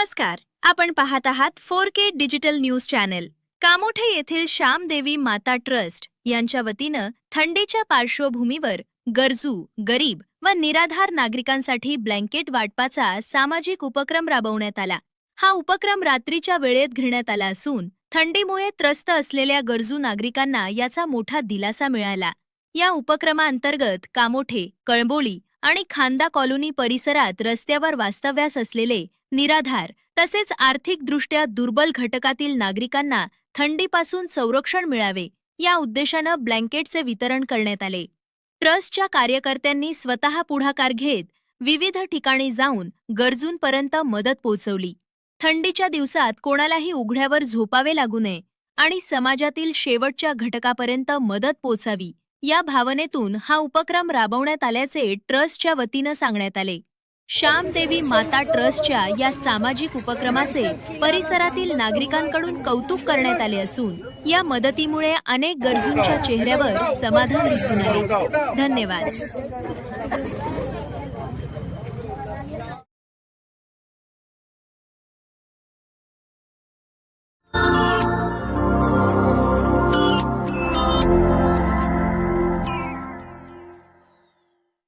नमस्कार. आपण पाहत आहात four K digital news channel. Kamothe येथील श्यामदेवी माता ट्रस्ट यांच्या वतीनं थंडीच्या पार्श्वभूमीवर गरजू गरीब व निराधार नागरिकांसाठी ब्लँकेट वाटपाचा सामाजिक उपक्रम राबवण्यात आला. हा उपक्रम रात्रीच्या वेळेत घेण्यात आला असून थंडीमुळे त्रस्त असलेल्या गरजू नागरिकांना याचा मोठा दिलासा मिळाला. या उपक्रमाअंतर्गत कामोठे कळंबोली आणि खांदा कॉलनी परिसरात रस्त्यावर वास्तव्यास असलेले निराधार तसेच आर्थिकदृष्ट्या दुर्बल घटकातील नागरिकांना थंडीपासून संरक्षण मिळावे या उद्देशानं ब्लँकेटचे वितरण करण्यात आले. ट्रस्टच्या कार्यकर्त्यांनी स्वतः पुढाकार घेत विविध ठिकाणी जाऊन गरजूंपर्यंत मदत पोहोचवली थंडीच्या दिवसात कोणालाही उघड्यावर झोपावे लागू नये आणि समाजातील शेवटच्या घटकापर्यंत मदत पोचावी या भावनेतून हा उपक्रम राबवण्यात आल्याचे ट्रस्टच्या वतीनं सांगण्यात आले. श्यामदेवी माता ट्रस्टच्या या सामाजिक उपक्रमाचे परिसरातील नागरिकांकडून कौतुक करण्यात आले असून या मदतीमुळे अनेक गरजूंच्या चेहऱ्यावर समाधान दिसून आले. धन्यवाद.